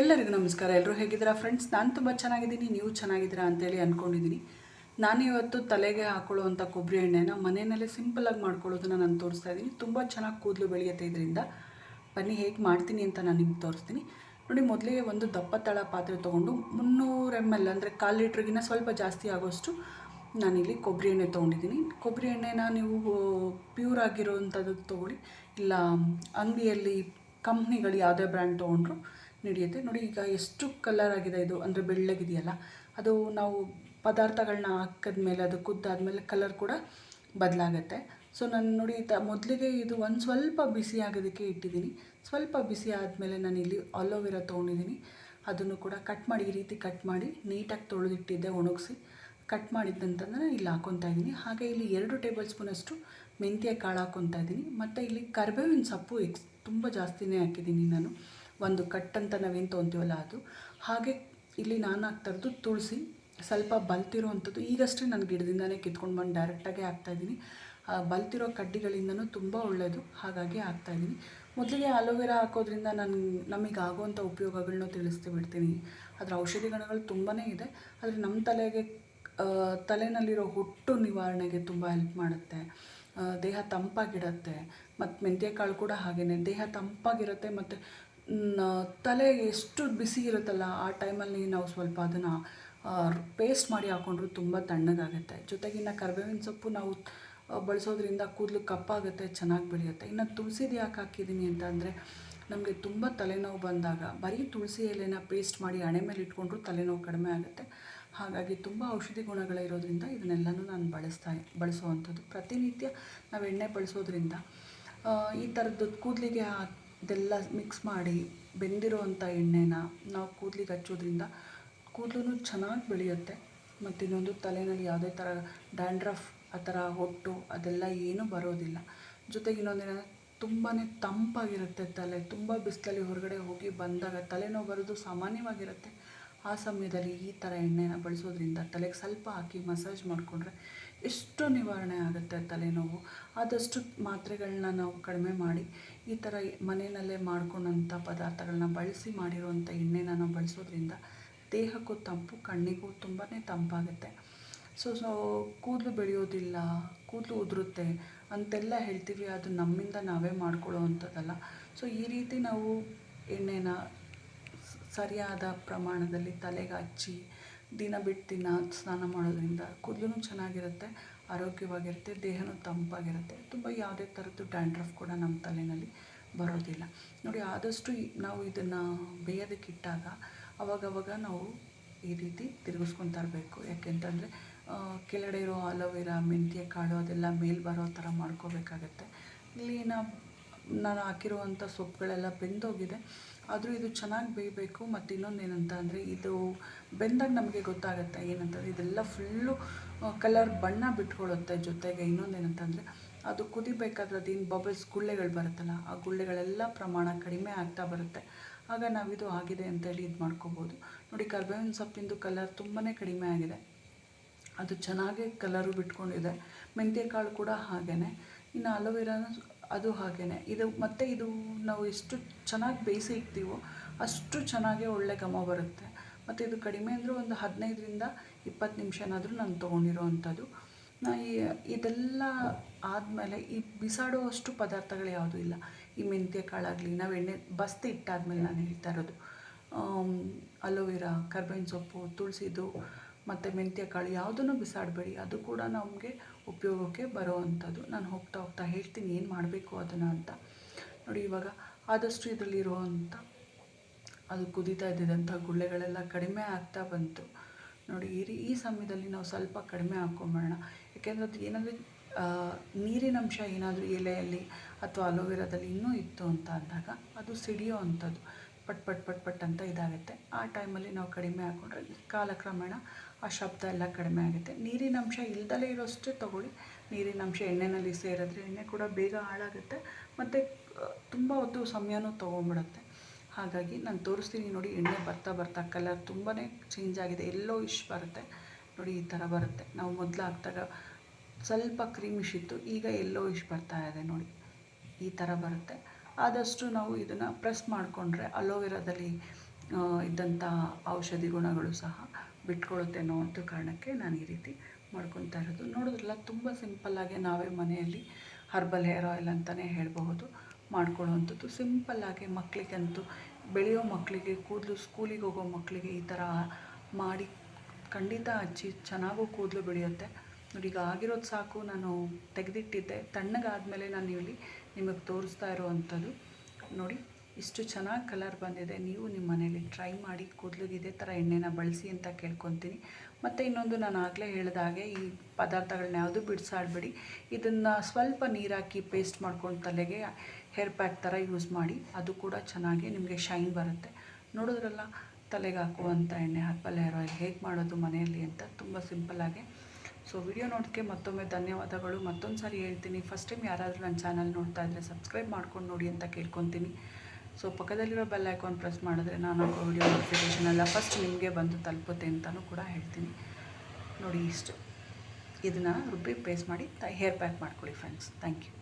ಎಲ್ಲರಿಗೂ ನಮಸ್ಕಾರ. ಎಲ್ಲರೂ ಹೇಗಿದ್ದೀರಾ ಫ್ರೆಂಡ್ಸ್ ನಾನು ತುಂಬ ಚೆನ್ನಾಗಿದ್ದೀನಿ. ನೀವು ಚೆನ್ನಾಗಿದ್ದೀರಾ ಅಂತೇಳಿ ಅಂದ್ಕೊಂಡಿದ್ದೀನಿ ನಾನು ಇವತ್ತು ತಲೆಗೆ ಹಾಕೊಳ್ಳುವಂಥ ಕೊಬ್ಬರಿ ಎಣ್ಣೆನ ಮನೆಯಲ್ಲೇ ಸಿಂಪಲಾಗಿ ಮಾಡ್ಕೊಳ್ಳೋದನ್ನು ನಾನು ತೋರಿಸ್ತಾ ಇದ್ದೀನಿ. ತುಂಬ ಚೆನ್ನಾಗಿ ಕೂದಲು ಬೆಳೆಯುತ್ತೆ ಇದರಿಂದ. ಬನ್ನಿ, ಹೇಗೆ ಮಾಡ್ತೀನಿ ಅಂತ ನಾನು ನಿಮ್ಗೆ ತೋರಿಸ್ತೀನಿ. ನೋಡಿ, ಮೊದಲಿಗೆ ಒಂದು ದಪ್ಪ ತಳ ಪಾತ್ರೆ ತೊಗೊಂಡು ಮುನ್ನೂರು ಎಂ ಎಲ್ ಅಂದರೆ ಕಾಲು ಲೀಟ್ರಿಗಿನ ಸ್ವಲ್ಪ ಜಾಸ್ತಿ ಆಗೋಷ್ಟು ನಾನಿಲ್ಲಿ ಕೊಬ್ಬರಿ ಎಣ್ಣೆ ತೊಗೊಂಡಿದ್ದೀನಿ. ಕೊಬ್ಬರಿ ಎಣ್ಣೆನ ನೀವು ಪ್ಯೂರ್ ಆಗಿರೋವಂಥದ್ದು ತೊಗೊಳ್ಳಿ. ಇಲ್ಲ, ಅಂಗಡಿಯಲ್ಲಿ ಕಂಪ್ನಿಗಳು ಯಾವುದೇ ಬ್ರ್ಯಾಂಡ್ ತೊಗೊಂಡ್ರು ನಡೆಯುತ್ತೆ. ನೋಡಿ, ಈಗ ಎಷ್ಟು ಕಲರ್ ಆಗಿದೆ ಇದು? ಅಂದರೆ ಬೆಳ್ಳಗಿದೆಯಲ್ಲ. ಅದು ನಾವು ಪದಾರ್ಥಗಳನ್ನ ಹಾಕಿದ್ಮೇಲೆ, ಅದು ಕುದ್ದಾದ್ಮೇಲೆ ಕಲರ್ ಕೂಡ ಬದಲಾಗತ್ತೆ. ಸೊ ನಾನು ನೋಡಿ, ತ, ಮೊದಲಿಗೆ ಇದು ಒಂದು ಸ್ವಲ್ಪ ಬಿಸಿ ಆಗೋದಕ್ಕೆ ಇಟ್ಟಿದ್ದೀನಿ. ಸ್ವಲ್ಪ ಬಿಸಿ ಆದಮೇಲೆ ನಾನು ಇಲ್ಲಿ ಅಲೋವೆರಾ ತೊಗೊಂಡಿದ್ದೀನಿ. ಅದನ್ನು ಕೂಡ ಕಟ್ ಮಾಡಿ, ಈ ರೀತಿ ಕಟ್ ಮಾಡಿ ನೀಟಾಗಿ ತೊಳೆದಿಟ್ಟಿದ್ದೆ, ಒಣಗಿಸಿ. ಕಟ್ ಮಾಡಿದ್ದಂತಂದ್ರೆ ಇಲ್ಲಿ ಹಾಕೊತಾ ಇದ್ದೀನಿ. ಹಾಗೆ ಇಲ್ಲಿ ಎರಡು ಟೇಬಲ್ ಸ್ಪೂನಷ್ಟು ಮೆಂತ್ಯ ಕಾಳು ಹಾಕ್ಕೊತಾ ಇದ್ದೀನಿ. ಮತ್ತು ಇಲ್ಲಿ ಕರ್ಬೇವಿನ ಸೊಪ್ಪು ಎಕ್ಸ್ ತುಂಬ ಜಾಸ್ತಿನೇ ಹಾಕಿದ್ದೀನಿ ನಾನು. ಒಂದು ಕಟ್ ಅಂತ ನಾವೇನು ತೊಗೊತೀವಲ್ಲ ಅದು. ಹಾಗೆ ಇಲ್ಲಿ ನಾನು ಹಾಕ್ತಾಯಿರೋದು ತುಳಸಿ, ಸ್ವಲ್ಪ ಬಲ್ತಿರೋವಂಥದ್ದು. ಈಗಷ್ಟೇ ನಾನು ಗಿಡದಿಂದನೇ ಕಿತ್ಕೊಂಡು ಬಂದು ಡೈರೆಕ್ಟಾಗಿ ಹಾಕ್ತಾಯಿದ್ದೀನಿ ಬಲ್ತಿರೋ ಕಡ್ಡಿಗಳಿಂದನೂ ತುಂಬ ಒಳ್ಳೆಯದು ಹಾಗಾಗಿ ಹಾಕ್ತಾಯಿದ್ದೀನಿ ಮೊದಲಿಗೆ ಅಲೋವೆರಾ ಹಾಕೋದ್ರಿಂದ ನಾನು, ನಮಗೆ ಆಗುವಂಥ ಉಪಯೋಗಗಳನ್ನ ತಿಳಿಸ್ತಿ ಬಿಡ್ತೀನಿ. ಅದರ ಔಷಧಿ ಗುಣಗಳು ತುಂಬಾ ಇದೆ. ಆದರೆ ನಮ್ಮ ತಲೆಗೆ ತಲೆಯಲ್ಲಿರೋ ಹುಟ್ಟು ನಿವಾರಣೆಗೆ ತುಂಬ ಹೆಲ್ಪ್ ಮಾಡುತ್ತೆ. ದೇಹ ತಂಪಾಗಿಡತ್ತೆ ಮತ್ತು ಮೆಂತ್ಯಕಾಳು ಕೂಡ ಹಾಗೆಯೇ ದೇಹ ತಂಪಾಗಿರುತ್ತೆ, ಮತ್ತು ತಲೆ ಎಷ್ಟು ಬಿಸಿ ಇರುತ್ತಲ್ಲ, ಆ ಟೈಮಲ್ಲಿ ನಾವು ಸ್ವಲ್ಪ ಅದನ್ನು ಪೇಸ್ಟ್ ಮಾಡಿ ಹಾಕ್ಕೊಂಡ್ರು ತುಂಬ ತಣ್ಣಗಾಗುತ್ತೆ. ಜೊತೆಗೆ ಇನ್ನು ಕರ್ಬೇವಿನ ಸೊಪ್ಪು ನಾವು ಬಳಸೋದ್ರಿಂದ ಕೂದಲು ಕಪ್ಪಾಗುತ್ತೆ, ಚೆನ್ನಾಗಿ ಬೆಳೆಯುತ್ತೆ. ಇನ್ನು ತುಳಸಿದು ಯಾಕೆ ಹಾಕಿದ್ದೀನಿ ಅಂತ ಅಂದರೆ, ನಮಗೆ ತುಂಬ ತಲೆನೋವು ಬಂದಾಗ, ಬರೀ ತುಳಸಿ ಎಲೆನ ಪೇಸ್ಟ್ ಮಾಡಿ ಹಣೆ ಮೇಲೆ ಇಟ್ಕೊಂಡ್ರು ತಲೆನೋವು ಕಡಿಮೆ ಆಗುತ್ತೆ. ಹಾಗಾಗಿ ತುಂಬ ಔಷಧಿ ಗುಣಗಳಿರೋದ್ರಿಂದ ಇದನ್ನೆಲ್ಲನೂ ನಾನು ಬಳಸ್ತಾ ಬಳಸುವಂಥದ್ದು ಪ್ರತಿನಿತ್ಯ ನಾವು ಎಣ್ಣೆ ಬಳಸೋದ್ರಿಂದ ಈ ಥರದ್ದು ಕೂದಲಿಗೆ ಇದೆಲ್ಲ ಮಿಕ್ಸ್ ಮಾಡಿ ಬೆಂದಿರುವಂಥ ಎಣ್ಣೆನ ನಾವು ಕೂದಲಿಗೆ ಹಚ್ಚೋದ್ರಿಂದ ಕೂದಲು ಚೆನ್ನಾಗಿ ಬೆಳೆಯುತ್ತೆ. ಮತ್ತು ಇನ್ನೊಂದು ತಲೆಯಲ್ಲಿ ಯಾವುದೇ ಥರ ಡ್ಯಾಂಡ್ರಫ್ ಆ ಥರ ಹೊಟ್ಟು ಅದೆಲ್ಲ ಏನೂ ಬರೋದಿಲ್ಲ. ಜೊತೆಗೆ ಇನ್ನೊಂದೇನಂದರೆ ತುಂಬಾ ತಂಪಾಗಿರುತ್ತೆ ತಲೆ. ತುಂಬ ಬಿಸಿಲಲ್ಲಿ ಹೊರಗಡೆ ಹೋಗಿ ಬಂದಾಗ ತಲೆನೋವು ಬರೋದು ಸಾಮಾನ್ಯವಾಗಿರುತ್ತೆ. ಆ ಸಮಯದಲ್ಲಿ ಈ ಥರ ಎಣ್ಣೆನ ಬಳಸೋದ್ರಿಂದ ತಲೆಗೆ ಸ್ವಲ್ಪ ಹಾಕಿ ಮಸಾಜ್ ಮಾಡಿಕೊಂಡ್ರೆ ಎಷ್ಟು ನಿವಾರಣೆ ಆಗುತ್ತೆ ತಲೆನೋವು. ಆದಷ್ಟು ಮಾತ್ರೆಗಳನ್ನ ನಾವು ಕಡಿಮೆ ಮಾಡಿ, ಈ ಥರ ಮನೆಯಲ್ಲೇ ಮಾಡ್ಕೊಂಡಂಥ ಪದಾರ್ಥಗಳನ್ನ ಬಳಸಿ ಮಾಡಿರುವಂಥ ಎಣ್ಣೆನ ನಾವು ಬಳಸೋದ್ರಿಂದ ದೇಹಕ್ಕೂ ತಂಪು, ಕಣ್ಣಿಗೂ ತುಂಬಾ ತಂಪಾಗುತ್ತೆ. ಸೊ ಸೊ ಕೂದಲು ಬೆಳೆಯೋದಿಲ್ಲ, ಕೂದಲು ಉದುರುತ್ತೆ ಅಂತೆಲ್ಲ ಹೇಳ್ತೀವಿ, ಅದು ನಮ್ಮಿಂದ ನಾವೇ ಮಾಡ್ಕೊಳ್ಳೋ ಅಂಥದ್ದಲ್ಲ ಸೊ ಈ ರೀತಿ ನಾವು ಎಣ್ಣೆನ ಸರಿಯಾದ ಪ್ರಮಾಣದಲ್ಲಿ ತಲೆಗೆ ಹಚ್ಚಿ ದಿನ ಬಿಟ್ಟು ದಿನ ಸ್ನಾನ ಮಾಡೋದ್ರಿಂದ ಕೂದಲು ಚೆನ್ನಾಗಿರುತ್ತೆ, ಆರೋಗ್ಯವಾಗಿರುತ್ತೆ, ದೇಹನೂ ತಂಪಾಗಿರುತ್ತೆ. ತುಂಬ ಯಾವುದೇ ಥರದ್ದು ಡ್ಯಾಂಡ್ರಫ್ ಕೂಡ ನಮ್ಮ ತಲೆಯಲ್ಲಿ ಬರೋದಿಲ್ಲ. ನೋಡಿ, ಆದಷ್ಟು ನಾವು ಇದನ್ನು ಬೇಯೋದಕ್ಕಿಟ್ಟಾಗ ಅವಾಗವಾಗ ನಾವು ಈ ರೀತಿ ತಿರುಗಿಸ್ಕೊತಾ ಇರಬೇಕು ಯಾಕೆಂತಂದರೆ ಕೆಳಗಡೆ ಇರೋ ಅಲೋವೆರಾ ಮೆಂತ್ಯ, ಕಾಳು ಅದೆಲ್ಲ ಮೇಲೆ ಬರೋ ಥರ ಮಾಡ್ಕೋಬೇಕಾಗತ್ತೆ. ಇಲ್ಲಿ ನಾನು ಹಾಕಿರುವಂಥ ಸೊಪ್ಪುಗಳೆಲ್ಲ ಬೆಂದೋಗಿದೆ. ಆದರೂ ಇದು ಚೆನ್ನಾಗಿ ಬೇಯಬೇಕು, ಮತ್ತು ಇನ್ನೊಂದು ಏನಂತ ಅಂದರೆ ಇದು ಬೆಂದಾಗ ನಮಗೆ ಗೊತ್ತಾಗುತ್ತೆ ಏನಂತಂದರೆ ಇದೆಲ್ಲ ಫುಲ್ಲು ಕಲರ್ ಬಣ್ಣ ಬಿಟ್ಕೊಳ್ಳುತ್ತೆ ಜೊತೆಗೆ ಇನ್ನೊಂದು ಏನಂತಂದರೆ ಅದು ಕುದಿಬೇಕಾದ್ರೆ ಅದೇನು ಬಬಲ್ಸ್ ಗುಳ್ಳೆಗಳು ಬರುತ್ತಲ್ಲ, ಆ ಗುಳ್ಳೆಗಳೆಲ್ಲ ಪ್ರಮಾಣ ಕಡಿಮೆ ಆಗ್ತಾ ಬರುತ್ತೆ. ಆಗ ನಾವಿದು ಆಗಿದೆ ಅಂತೇಳಿ ಇದು ಮಾಡ್ಕೋಬೋದು. ನೋಡಿ ಕರ್ಬೇವಿನ ಸೊಪ್ಪಿಂದು ಕಲರ್ ತುಂಬಾ ಕಡಿಮೆ ಆಗಿದೆ. ಅದು ಚೆನ್ನಾಗೇ ಕಲರು ಬಿಟ್ಕೊಂಡಿದೆ. ಮೆಂತ್ಯ ಕಾಳು ಕೂಡ ಹಾಗೇ ಇನ್ನು ಅಲೋವೆರಾನು ಅದು ಹಾಗೇ ಇದು ಮತ್ತು ಇದು ನಾವು ಎಷ್ಟು ಚೆನ್ನಾಗಿ ಬೇಯಿಸಿ ಇಡ್ತೀವೋ ಅಷ್ಟು ಚೆನ್ನಾಗೇ ಒಳ್ಳೆ ಘಮ ಬರುತ್ತೆ. ಮತ್ತು ಇದು ಕಡಿಮೆ ಅಂದರೆ ಒಂದು ಹದಿನೈದರಿಂದ ಇಪ್ಪತ್ತು ನಿಮಿಷನಾದರೂ ನಾನು ತೊಗೊಂಡಿರೋ ಅಂಥದ್ದು ನಾ ಇದೆಲ್ಲ ಆದಮೇಲೆ ಈ ಬಿಸಾಡೋ ಅಷ್ಟು ಪದಾರ್ಥಗಳು ಯಾವುದೂ ಇಲ್ಲ. ಈ ಮೆಂತ್ಯ ಕಾಳಾಗಲಿ ನಾವು ಎಣ್ಣೆ ಬಸ್ತಿ ಇಟ್ಟಾದ್ಮೇಲೆ ನಾನು ಹೇಳ್ತಾ ಇರೋದು. ಅಲೋವೆರಾ, ಕರ್ಬೇವಿನ ಸೊಪ್ಪು ತುಳಸಿದು ಮತ್ತು ಮೆಂತ್ಯ ಕಾಳು ಯಾವುದನ್ನು ಬಿಸಾಡಬೇಡಿ, ಅದು ಕೂಡ ನಮಗೆ ಉಪಯೋಗಕ್ಕೆ ಬರೋ ಅಂಥದ್ದು ನಾನು ಹೋಗ್ತಾ ಹೋಗ್ತಾ ಹೇಳ್ತೀನಿ, ಏನು ಮಾಡಬೇಕು ಅದನ್ನು ಅಂತ. ನೋಡಿ, ಇವಾಗ ಆದಷ್ಟು ಇದರಲ್ಲಿರುವಂಥ, ಅದು ಕುದೀತಾ ಇದ್ದಿದ್ದಂಥ ಗುಳ್ಳೆಗಳೆಲ್ಲ ಕಡಿಮೆ ಆಗ್ತಾ ಬಂತು. ನೋಡಿ, ಈ ರೀ, ಈ ಸಮಯದಲ್ಲಿ ನಾವು ಸ್ವಲ್ಪ ಕಡಿಮೆ ಹಾಕ್ಕೊಂಬಿಡೋಣ ಯಾಕೆಂದರೆ ಅದು ಏನಾದರೂ ನೀರಿನ ಅಂಶ ಏನಾದರೂ ಎಲೆಯಲ್ಲಿ ಅಥವಾ ಅಲೋವೆರಾದಲ್ಲಿ ಇನ್ನೂ ಇತ್ತು ಅಂತ ಅಂದಾಗ ಅದು ಸಿಡಿಯೋ ಅಂಥದ್ದು ಪಟ್ ಪಟ್ ಪಟ್ ಪಟ್ ಅಂತ ಇದಾಗುತ್ತೆ. ಆ ಟೈಮಲ್ಲಿ ನಾವು ಕಡಿಮೆ ಹಾಕ್ಕೊಂಡ್ರೆ ಕಾಲಕ್ರಮೇಣ ಆ ಶಬ್ದ ಎಲ್ಲ ಕಡಿಮೆ ಆಗುತ್ತೆ. ನೀರಿನ ಅಂಶ ಇಲ್ದಲೇ ಇರೋಷ್ಟೇ ತೊಗೊಳ್ಳಿ. ನೀರಿನ ಅಂಶ ಎಣ್ಣೆಯಲ್ಲಿ ಸೇರಿದ್ರೆ ಎಣ್ಣೆ ಕೂಡ ಬೇಗ ಹಾಳಾಗುತ್ತೆ. ಮತ್ತು ತುಂಬ ಹೊತ್ತು ಸಮಯನೂ ತೊಗೊಂಬಿಡುತ್ತೆ. ಹಾಗಾಗಿ ನಾನು ತೋರಿಸ್ತೀನಿ ನೋಡಿ, ಎಣ್ಣೆ ಬರ್ತಾ ಬರ್ತಾ ಕಲರ್ ತುಂಬಾ ಚೇಂಜ್ ಆಗಿದೆ. ಎಲ್ಲೋ ಇಶ್ ಬರುತ್ತೆ. ನೋಡಿ, ಈ ಥರ ಬರುತ್ತೆ. ನಾವು ಮೊದಲು ಹಾಕ್ದಾಗ ಸ್ವಲ್ಪ ಕ್ರೀಮಿಶ್ ಇತ್ತು. ಈಗ ಎಲ್ಲೋ ಇಶ್ ಬರ್ತಾ ಇದೆ ನೋಡಿ. ಈ ಥರ ಬರುತ್ತೆ. ಆದಷ್ಟು ನಾವು ಇದನ್ನು ಪ್ರೆಸ್ ಮಾಡಿಕೊಂಡ್ರೆ ಅಲೋವೆರಾದಲ್ಲಿ ಇದ್ದಂಥ ಔಷಧಿ ಗುಣಗಳು ಸಹ ಬಿಟ್ಕೊಳ್ಳುತ್ತೆ ಅನ್ನೋ ಒಂದು ಕಾರಣಕ್ಕೆ ನಾನು ಈ ರೀತಿ ಮಾಡ್ಕೊತಾ ಇರೋದು. ನೋಡಿದ್ರಲ್ಲ, ತುಂಬ ಸಿಂಪಲ್ಲಾಗಿ ನಾವೇ ಮನೆಯಲ್ಲಿ ಹರ್ಬಲ್ ಹೇರ್ ಆಯಿಲ್ ಅಂತಲೇ ಹೇಳಬಹುದು, ಮಾಡ್ಕೊಳ್ಳೋವಂಥದ್ದು. ಸಿಂಪಲ್ಲಾಗಿ ಮಕ್ಕಳಿಗಂತೂ ಬೆಳೆಯೋ ಮಕ್ಕಳಿಗೆ ಕೂದಲು, ಸ್ಕೂಲಿಗೆ ಹೋಗೋ ಮಕ್ಕಳಿಗೆ ಈ ಥರ ಮಾಡಿ ಖಂಡಿತ ಹಚ್ಚಿ ಚೆನ್ನಾಗೂ ಕೂದಲು ಬೆಳೆಯುತ್ತೆ. ನೋಡಿ ಈಗ ಆಗಿರೋದು ಸಾಕು, ನಾನು ತೆಗೆದಿಟ್ಟಿದ್ದೆ. ತಣ್ಣಗಾದಮೇಲೆ ನಾನು ಇಲ್ಲಿ ನಿಮಗೆ ತೋರಿಸ್ತಾ ಇರೋವಂಥದ್ದು. ನೋಡಿ, ಇಷ್ಟು ಚೆನ್ನಾಗಿ ಕಲರ್ ಬಂದಿದೆ. ನೀವು ನಿಮ್ಮ ಮನೇಲಿ ಟ್ರೈ ಮಾಡಿ, ಕೂದಲಿಗೆ ಇದೇ ಥರ ಎಣ್ಣೆನ ಬಳಸಿ ಅಂತ ಕೇಳ್ಕೊತೀನಿ. ಮತ್ತು ಇನ್ನೊಂದು ನಾನು ಆಗಲೇ ಹೇಳಿದ ಹಾಗೆ, ಈ ಪದಾರ್ಥಗಳನ್ನ ಯಾವುದು ಬಿಡಿಸಾಡಬೇಡಿ. ಇದನ್ನು ಸ್ವಲ್ಪ ನೀರಾಕಿ ಪೇಸ್ಟ್ ಮಾಡ್ಕೊಂಡು ತಲೆಗೆ ಹೇರ್ ಪ್ಯಾಕ್ ಥರ ಯೂಸ್ ಮಾಡಿ, ಅದು ಕೂಡ ಚೆನ್ನಾಗಿ ನಿಮಗೆ ಶೈನ್ ಬರುತ್ತೆ. ನೋಡಿದ್ರಲ್ಲ, ತಲೆಗೆ ಹಾಕುವಂಥ ಎಣ್ಣೆ ಹರ್ಬಲ್ ಹೇರ್ ಆಯಿಲ್ ಹೇಗೆ ಮಾಡೋದು ಮನೆಯಲ್ಲಿ ಅಂತ, ತುಂಬ ಸಿಂಪಲ್ಲಾಗಿ ಸೊ ವಿಡಿಯೋ ನೋಡೋಕ್ಕೆ ಮತ್ತೊಮ್ಮೆ ಧನ್ಯವಾದಗಳು. ಮತ್ತೊಂದು ಸಾರಿ ಹೇಳ್ತೀನಿ. ಫಸ್ಟ್ ಟೈಮ್ ಯಾರಾದರೂ ನನ್ನ ಚಾನಲ್ ನೋಡ್ತಾ ಇದ್ದರೆ ಸಬ್ಸ್ಕ್ರೈಬ್ ಮಾಡ್ಕೊಂಡು ನೋಡಿ ಅಂತ ಕೇಳ್ಕೊತೀನಿ. ಸೊ ಪಕ್ಕದಲ್ಲಿರೋ ಬೆಲ್ ಐಕಾನ್ ಪ್ರೆಸ್ ಮಾಡಿದ್ರೆ ನಾನು ಹಾಕೋ ವಿಡಿಯೋ ನೋಟಿಫಿಕೇಷನ್ ಎಲ್ಲ ಫಸ್ಟ್ ನಿಮಗೆ ಬಂದು ತಲುಪುತ್ತೆ ಅಂತಲೂ ಕೂಡ ಹೇಳ್ತೀನಿ. ನೋಡಿ ಇಷ್ಟು. ಇದನ್ನು ರುಬ್ಬಿ ಪೇಸ್ಟ್ ಮಾಡಿ ಹೇರ್ ಪ್ಯಾಕ್ ಮಾಡ್ಕೊಳ್ಳಿ ಫ್ರೆಂಡ್ಸ್ ಥ್ಯಾಂಕ್ ಯು